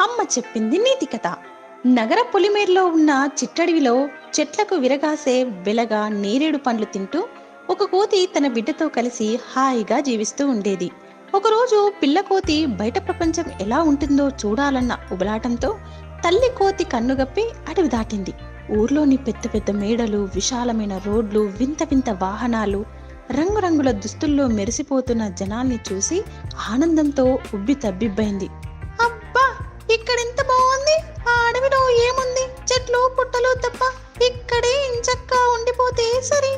అమ్మ చెప్పింది నీతి కథ. నగర పొలిమేరులో ఉన్న చిట్టడివిలో చెట్లకు విరగాసే వెలగ నేరేడు పండ్లు తింటూ ఒక కోతి తన బిడ్డతో కలిసి హాయిగా జీవిస్తూ ఉండేది. ఒకరోజు పిల్ల కోతి బయట ప్రపంచం ఎలా ఉంటుందో చూడాలన్న ఉబలాటంతో తల్లి కోతి కన్నుగప్పి అడవి దాటింది. ఊర్లోని పెద్ద పెద్ద మేడలు విశాలమైన రోడ్లు వింత వింత వాహనాలు రంగురంగుల దుస్తుల్లో మెరిసిపోతున్న జనాల్ని చూసి ఆనందంతో ఉబ్బి తబ్బిబ్బైంది. ఇక్కడ ఎంత బాగుంది? ఆ అడవిలో ఏముంది? చెట్లు పుట్టలు తప్ప ఇక్కడే ఇంచక్క ఉండిపోతే సరే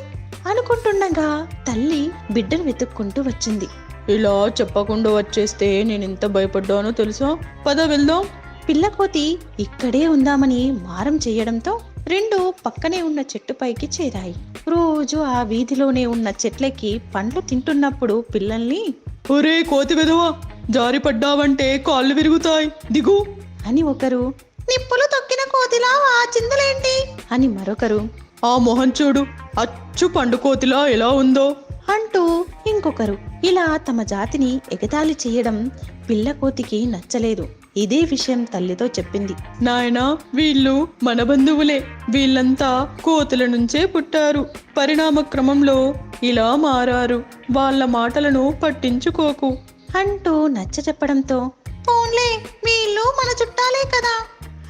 అనుకుంటుండగా తల్లి బిడ్డను వెతుక్కుంటూ వచ్చింది. ఇలా చెప్పకుండా వచ్చేస్తే నేను ఎంత భయపడ్డానో తెలుసా? పద వెళ్దాం. పిల్లకోతి ఇక్కడే ఉందామని మారం చేయడంతో రెండు పక్కనే ఉన్న చెట్టుపైకి చేరాయి. రోజు ఆ వీధిలోనే ఉన్న చెట్లకి పండ్లు తింటున్నప్పుడు పిల్లల్ని ఒరే కోతి వెదవా జారి పడ్డావంటే కాళ్ళు విరుగుతాయి. దిగు. అని ఒకరు నిప్పులు తొక్కిన కోతిలా ఆ చిందులేంటి? అని మరొకరు ఆ మొహం చూడు అచ్చు పండు కోతిలా ఎలా ఉందో. అంటూ ఇంకొకరు ఇలా తమ జాతిని ఎగతాళి చేయడం పిల్లకోతికి నచ్చలేదు. ఇదే విషయం తల్లితో చెప్పింది. నాయనా వీళ్ళు మన బంధువులే. వీళ్ళంతా కోతుల నుంచే పుట్టారు. పరిణామ క్రమంలో ఇలా మారారు. వాళ్ళ మాటలను పట్టించుకోకు. అంటూ నచ్చ చెప్పడంతో పోన్లే వీళ్ళు మన చుట్టాలే కదా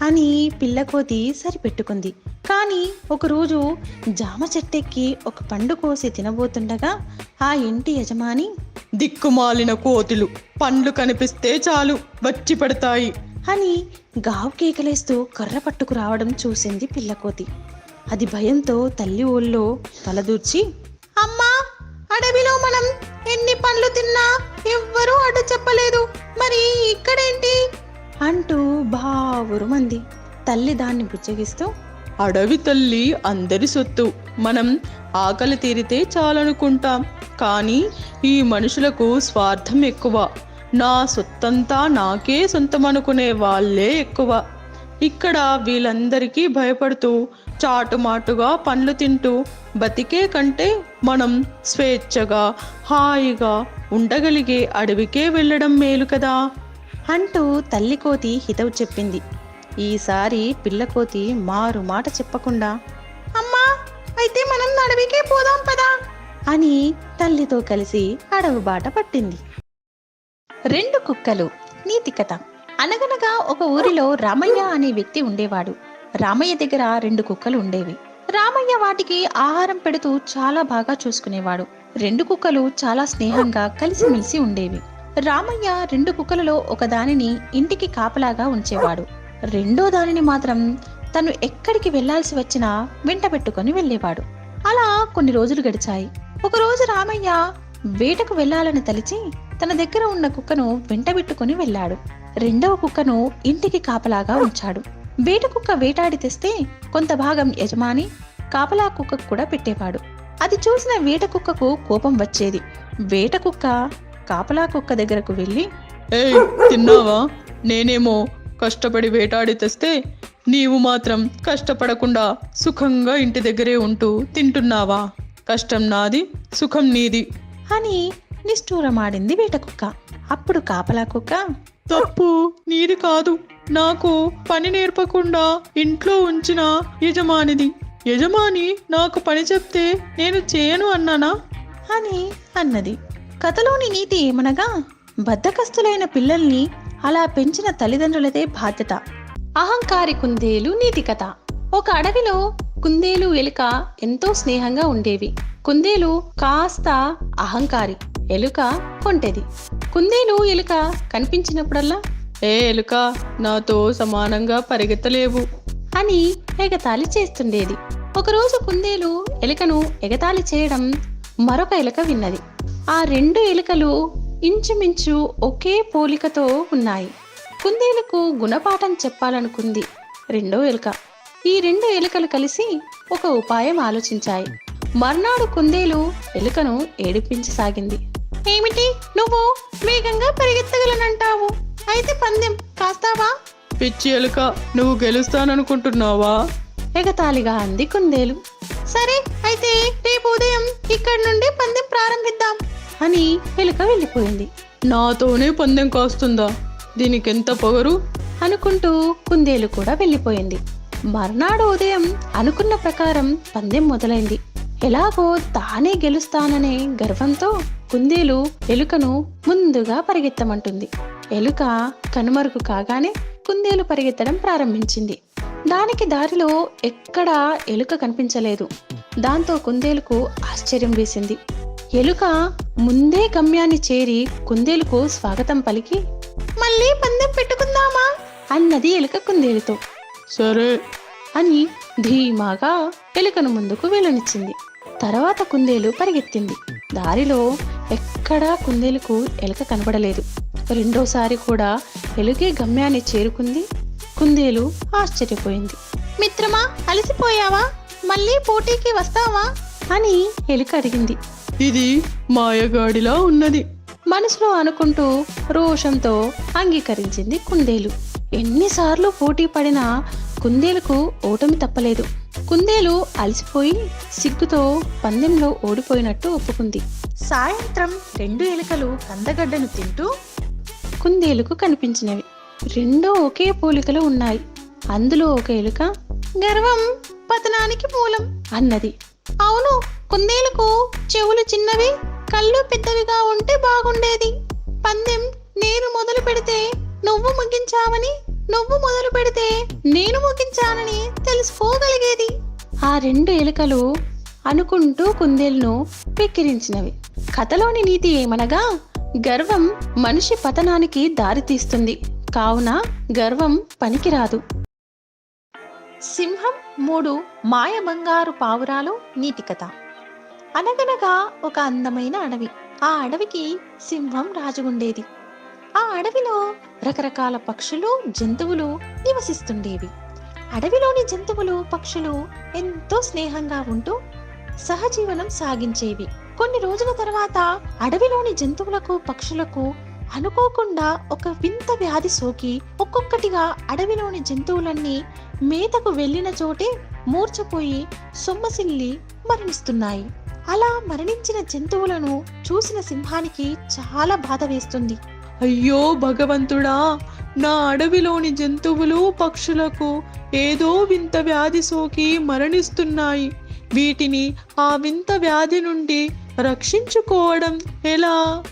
అని పిల్లకోతి సరిపెట్టుకుంది. కానీ ఒకరోజు జామ చెట్టెక్కి ఒక పండు కోసి తినబోతుండగా ఆ ఇంటి యజమాని దిక్కుమాలిన కోతులు పండ్లు కనిపిస్తే చాలు వచ్చి పడతాయి అని గావు కేకలేస్తూ కర్ర పట్టుకు రావడం చూసింది పిల్లకోతి. అది భయంతో తల్లి ఊళ్ళో తలదూర్చి అమ్మా అడవిలో మనం ఎన్ని పండ్లు తిన్నా ఎవ్వరూ బావురుమంది తల్లి దాన్ని బుజ్జగిస్తూ అడవి తల్లి అందరి సొత్తు. మనం ఆకలి తీరితే చాలనుకుంటాం. కానీ ఈ మనుషులకు స్వార్థం ఎక్కువ. నా సొత్తంతా నాకే సొంతమనుకునే వాళ్ళే ఎక్కువ. ఇక్కడ వీళ్ళందరికీ భయపడుతూ చాటుమాటుగా పండ్లు తింటూ బతికే కంటే మనం స్వేచ్ఛగా హాయిగా ఉండగలిగే అడవికే వెళ్ళడం మేలు కదా? అంటూ తల్లి కోతి హితవు చెప్పింది. ఈసారి పిల్లకోతి మారు మాట చెప్పకుండా అమ్మా అయితే మనం అడవికే పోదాం పదా అని తల్లితో కలిసి అడవి బాట పట్టింది. రెండు కుక్కలు నీతి కథ. అనగనగా ఒక ఊరిలో రామయ్య అనే వ్యక్తి ఉండేవాడు. రామయ్య దగ్గర రెండు కుక్కలు ఉండేవి. రామయ్య వాటికి ఆహారం పెడుతూ చాలా బాగా చూసుకునేవాడు. రెండు కుక్కలు చాలా స్నేహంగా కలిసిమెలిసి ఉండేవి. రామయ్య రెండు కుక్కలలో ఒకదానిని ఇంటికి కాపలాగా ఉంచేవాడు. రెండో దానిని మాత్రం తను ఎక్కడికి వెళ్ళాల్సి వచ్చినా వెంటబెట్టుకుని వెళ్ళేవాడు. అలా కొన్ని రోజులు గడిచాయి. ఒకరోజు రామయ్య వేటకు వెళ్ళాలని తలిచి తన దగ్గర ఉన్న కుక్కను వెంటబెట్టుకుని వెళ్ళాడు. రెండవ కుక్కను ఇంటికి కాపలాగా ఉంచాడు. వేట కుక్క వేటాడి తెస్తే కొంత భాగం యజమాని కాపలా కుక్కకు కూడా పెట్టేవాడు. అది చూసిన వేట కుక్కకు కోపం వచ్చేది. వేట కుక్క కాపలా కుక్క దగ్గరకు వెళ్ళి తిన్నావా? నేనేమో కష్టపడి వేటాడి తెస్తే నీవు మాత్రం కష్టపడకుండా సుఖంగా ఇంటి దగ్గరే ఉంటూ తింటున్నావా? కష్టం నాది సుఖం నీది. అని నిష్ఠూరమాడింది వేట కుక్క అప్పుడు కాపలా కుక్క తప్పు నీది కాదు. నాకు పని నేర్పకుండా ఇంట్లో ఉంచిన యజమానిది. యజమాని నాకు పని చెప్తే నేను చేయను అన్నానా? అని అన్నది. కథలోని నీతి ఏమనగా బద్ధకస్తులైన పిల్లల్ని అలా పెంచిన తల్లిదండ్రులదే బాధ్యత. అహంకారి కుందేలు నీతి కథ ఒక అడవిలో కుందేలు ఎలుక ఎంతో స్నేహంగా ఉండేవి. కుందేలు కాస్త అహంకారి ఎలుక కొంటెది. కుందేలు ఎలుక కనిపించినప్పుడల్లా ఏ ఎలుక నాతో సమానంగా పరిగెత్తలేవు అని ఎగతాళి చేస్తుండేది. ఒకరోజు కుందేలు ఎలుకను ఎగతాళి చేయడం మరొక ఎలుక విన్నది. ఆ రెండు ఎలుకలు ఇంచుమించు ఒకే పోలికతో ఉన్నాయి. కుందేలుకు గుణపాఠం చెప్పాలనుకుంది రెండో ఎలుక. ఈ రెండు ఎలుకలు కలిసి ఒక ఉపాయం ఆలోచించాయి. మర్నాడు కుందేలు ఎలుకను ఏడిపించసాగింది. ఏమిటి? నువ్వు వేగంగా పరిగెత్తగలనంటావు. అయితే పందెం కాస్తావా? పిచ్చి ఎలుక నువ్వు గెలుస్తాననుకుంటున్నావా? ఎగతాళిగా అంది కుందేలు. సరే అయితే రేపు ఉదయం ఇక్కడి నుండి పందెం ప్రారంభిద్దాం. అని ఎలుక వెళ్ళిపోయింది. నాతోనే పందెం కాస్తుందా? దీనికెంత పొగరు? అనుకుంటూ కుందేలు కూడా వెళ్ళిపోయింది. మర్నాడు ఉదయం అనుకున్న ప్రకారం పందెం మొదలైంది. ఎలాగో తానే గెలుస్తాననే గర్వంతో కుందేలు ఎలుకను ముందుగా పరిగెత్తమంటుంది. ఎలుక కనుమరుగు కాగానే కుందేలు పరిగెత్తడం ప్రారంభించింది. దానికి దారిలో ఎక్కడా ఎలుక కనిపించలేదు. దాంతో కుందేలుకు ఆశ్చర్యం వేసింది. ఎలుక ముందే గమ్యాన్ని చేరి కుందేలుకు స్వాగతం పలికి మళ్ళీ పందెం పెట్టుకుందామా? అన్నది ఎలుక కుందేలుతో. సరే. అని ధీమాగా ఎలుకను ముందుకు వెళ్ళనిచ్చింది తర్వాత కుందేలు పరిగెత్తింది. దారిలో ఎక్కడా కుందేలుకు ఎలుక కనబడలేదు. రెండోసారి కూడా ఎలుకే గమ్యాన్ని చేరుకుంది. కుందేలు ఆశ్చర్యపోయింది. మిత్రమా అలసిపోయావా? మళ్ళీ పోటీకి వస్తావా? అని ఎలుక అడిగింది. ఇది మాయగాడిలా ఉన్నది. మనసులో అనుకుంటూ రోషంతో అంగీకరించింది కుందేలు. ఎన్నిసార్లు పోటీ పడినా కుందేలుకు ఓటమి తప్పలేదు. కుందేలు అలసిపోయి సిగ్గుతో పందెంలో ఓడిపోయినట్టు ఒప్పుకుంది. సాయంత్రం రెండు ఎలుకలు కందగడ్డను తింటూ కుందేలుకు కనిపించినవి. రెండూ ఒకే పోలికలు ఉన్నాయి. అందులో ఒక ఎలుక గర్వం పతనానికి మూలం అన్నది. అవును కుందేలుకు చెవులు చిన్నవి కళ్ళు పెద్దవిగా ఉంటే బాగుండేది. పందెం నేను మొదలు పెడితే నువ్వు ముగించావని నువ్వు మొదలు పెడితే నేను ముగించానని తెలుసుకోగలిగేది. ఆ రెండు ఎలుకలు అనుకుంటూ కుందేలును వెక్కిరించినవి. కథలోని నీతి ఏమనగా గర్వం మనిషి పతనానికి దారితీస్తుంది కావున గర్వం పనికిరాదు. సింహం మూడు మాయ బంగారు పావురాలు నీతి కథ అనగనగా ఒక అందమైన అడవి. ఆ అడవికి సింహం రాజుగుండేది. ఆ అడవిలో రకరకాల పక్షులు జంతువులు నివసిస్తుండేవి. అడవిలోని జంతువులు పక్షులు ఎంతో స్నేహంగా ఉంటూ సహజీవనం సాగించేవి. కొన్ని రోజుల తర్వాత అడవిలోని జంతువులకు పక్షులకు అనుకోకుండా ఒక వింత వ్యాధి సోకి ఒక్కొక్కటిగా అడవిలోని జంతువులన్నీ మేతకు వెళ్ళిన చోటే మూర్చపోయి సొమ్మసిల్లి మరణిస్తున్నాయి. అలా మరణించిన జంతువులను చూసిన సింహానికి చాలా బాధ వేస్తుంది. అయ్యో భగవంతుడా నా అడవిలోని జంతువులు పక్షులకు ఏదో వింత వ్యాధి సోకి మరణిస్తున్నాయి. వీటిని ఆ వింత వ్యాధి నుండి రక్షించుకోవడం ఎలా?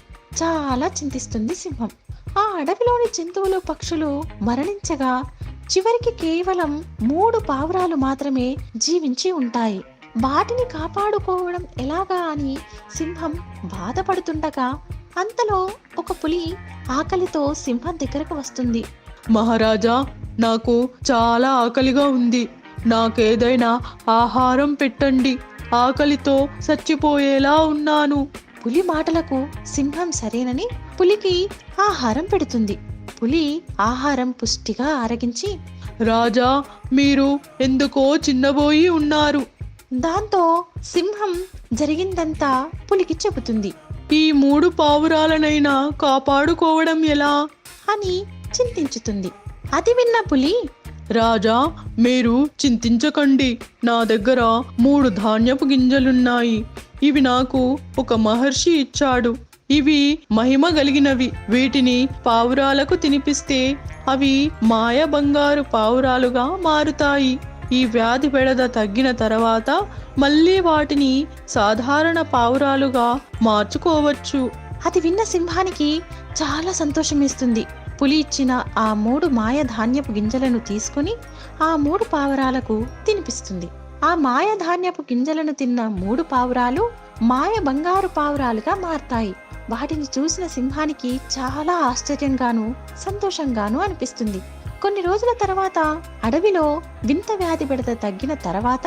చాలా చింతిస్తుంది సింహం. ఆ అడవిలోని జంతువులు పక్షులు మరణించగా చివరికి కేవలం మూడు పావురాలు మాత్రమే జీవించి ఉంటాయి. వాటిని కాపాడుకోవడం ఎలాగా అని సింహం బాధపడుతుండగా అంతలో ఒక పులి ఆకలితో సింహం దగ్గరకు వస్తుంది. మహారాజా నాకు చాలా ఆకలిగా ఉంది. నాకేదైనా ఆహారం పెట్టండి. ఆకలితో చచ్చిపోయేలా ఉన్నాను. పులి మాటలకు సింహం సరేనని పులికి ఆహారం పెడుతుంది. పులి ఆహారం పుష్టిగా ఆరగించి రాజా మీరు ఎందుకో చిన్నబోయి ఉన్నారు. దాంతో సింహం జరిగిందంతా పులికి చెబుతుంది. ఈ మూడు పావురాలనైనా కాపాడుకోవడం ఎలా? అని చింతించుతుంది. అది విన్న పులి రాజా మీరు చింతించకండి. నా దగ్గర మూడు ధాన్యపు గింజలున్నాయి. ఇవి నాకు ఒక మహర్షి ఇచ్చాడు. ఇవి మహిమ కలిగినవి. వీటిని పావురాలకు తినిపిస్తే అవి మాయ బంగారు పావురాలుగా మారుతాయి. ఈ వ్యాధి బెడద తగ్గిన తర్వాత మళ్ళీ వాటిని సాధారణ పావురాలుగా మార్చుకోవచ్చు. అది విన్న సింహానికి చాలా సంతోషమేస్తుంది పులి ఇచ్చిన ఆ మూడు మాయ ధాన్యపు గింజలను తీసుకుని ఆ మూడు పావురాలకు తినిపిస్తుంది. ఆ మాయ ధాన్యపు గింజలను తిన్న మూడు పావురాలు మాయ బంగారు పావురాలుగా మారతాయి. వాటిని చూసిన సింహానికి చాలా ఆశ్చర్యంగాను సంతోషంగాను అనిపిస్తుంది. కొన్ని రోజుల తర్వాత అడవిలో వింత వ్యాధి బిడత తగ్గిన తర్వాత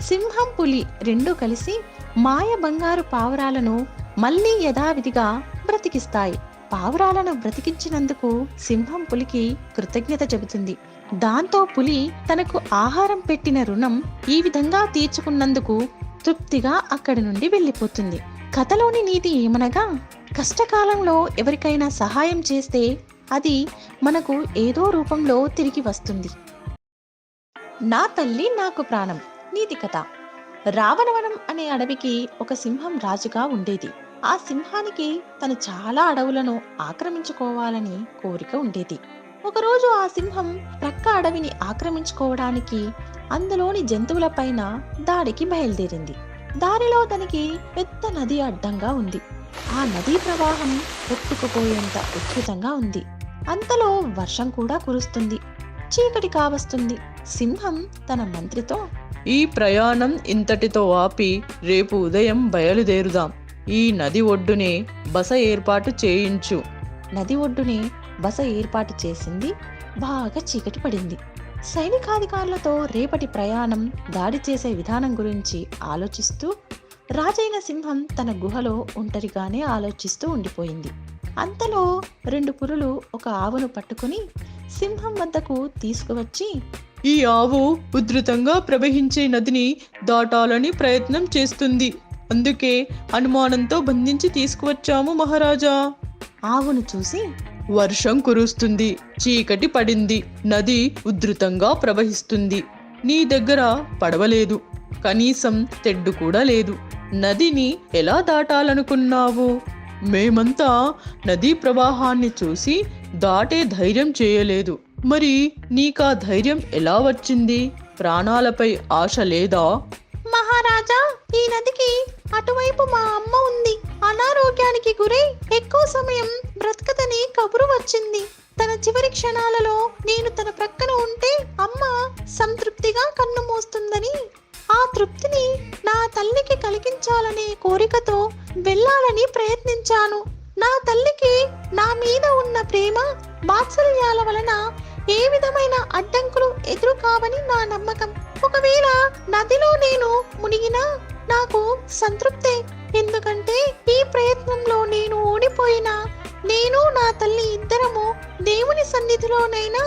సింహం పులి రెండూ కలిసి మాయ బంగారు పావురాలను మళ్ళీ యథావిధిగా బ్రతికిస్తాయి. పావురాలను బ్రతికించినందుకు సింహం పులికి కృతజ్ఞత చెబుతుంది. దాంతో పులి తనకు ఆహారం పెట్టిన రుణం ఈ విధంగా తీర్చుకున్నందుకు తృప్తిగా అక్కడి నుండి వెళ్ళిపోతుంది. కథలోని నీతి ఏమనగా కష్టకాలంలో ఎవరికైనా సహాయం చేస్తే అది మనకు ఏదో రూపంలో తిరిగి వస్తుంది. నా తల్లి నాకు ప్రాణం నీతి కథ. రావణవనం అనే అడవికి ఒక సింహం రాజుగా ఉండేది. ఆ సింహానికి తను చాలా అడవులను ఆక్రమించుకోవాలని కోరిక ఉండేది. ఒకరోజు ఆ సింహం ప్రక్క అడవిని ఆక్రమించుకోవడానికి అందులోని జంతువులపైన దాడికి బయలుదేరింది. దారిలో తనకి పెద్ద నది అడ్డంగా ఉంది. ఆ నదీ ప్రవాహం కొట్టుకుపోయేంత ఉధృతంగా ఉంది. అంతలో వర్షం కూడా కురుస్తుంది. చీకటి కావస్తుంది. సింహం తన మంత్రితో ఈ ప్రయాణం ఇంతటితో ఆపి రేపు ఉదయం బయలుదేరుదాం. ఈ నది ఒడ్డునే బస ఏర్పాటు చేయించు. నది ఒడ్డునే బస ఏర్పాటు చేసింది. బాగా చీకటి పడింది. సైనికాధికారులతో రేపటి ప్రయాణం దాడి చేసే విధానం గురించి ఆలోచిస్తూ రాజైన సింహం తన గుహలో ఒంటరిగానే ఆలోచిస్తూ ఉండిపోయింది. అంతలో రెండు పురులు ఒక ఆవును పట్టుకుని సింహం వద్దకు తీసుకువచ్చి ఈ ఆవు ఉధృతంగా ప్రవహించే నదిని దాటాలని ప్రయత్నం చేస్తుంది. అందుకే అనుమానంతో బంధించి తీసుకువచ్చాము మహారాజా. ఆవును చూసి వర్షం కురుస్తుంది చీకటి పడింది నది ఉధృతంగా ప్రవహిస్తుంది. నీ దగ్గర పడవలేదు కనీసం తెడ్డు కూడా లేదు. నదిని ఎలా దాటాలనుకున్నావు? మేమంతా నదీ ప్రవాహాన్ని చూసి దాటే ధైర్యం చేయలేదు. మరి నీకా ధైర్యం ఎలా వచ్చింది? ప్రాణాలపై ఆశ లేదా? మహారాజా ఈ నదికి అటువైపు మా అమ్మ ఉంది. అనారోగ్యానికి గురై ఎక్కువ సమయం బ్రతకదని కబురు వచ్చింది. తన చివరి క్షణాలలో నేను తన ప్రక్కన ఉంటే అమ్మ సంతృప్తిగా కన్ను మూస్తుందని ఆ తృప్తిని నా తల్లికి కలిగించాలనే కోరికతో వెళ్ళాలని ప్రయత్నించాను. నా తల్లికి నా మీద ఉన్న ప్రేమ వాత్సల్యాల వలన ఏ విధమైన అడ్డంకులు ఎదురు కావని నా నమ్మకం. ఒకవేళ నదిలో నేను మునిగినా నాకు సంతృప్తే. ఎందుకంటే ఈ ప్రయత్నంలో నేను ఓడిపోయినా నేను నా తల్లి ఇద్దరము దేవుని సన్నిధిలోనైనా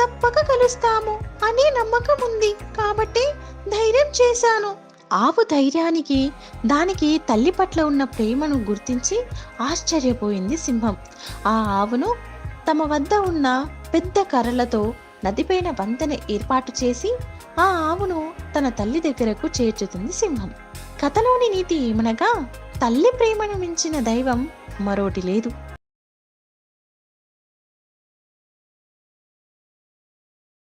తప్పక కలుస్తాము అనే నమ్మకం ఉంది కాబట్టి ధైర్యం చేశాను. ఆవు ధైర్యానికి దానికి తల్లి పట్ల ఉన్న ప్రేమను గుర్తించి ఆశ్చర్యపోయింది సింహం. ఆ ఆవును తమ వద్ద ఉన్న పెద్ద కర్రలతో నదిపైన వంతెన ఏర్పాటు చేసి ఆ ఆవును తన తల్లి దగ్గరకు చేర్చుతుంది సింహం. కథలోని నీతి ఏమనగా తల్లి ప్రేమను మించిన దైవం మరోటి లేదు.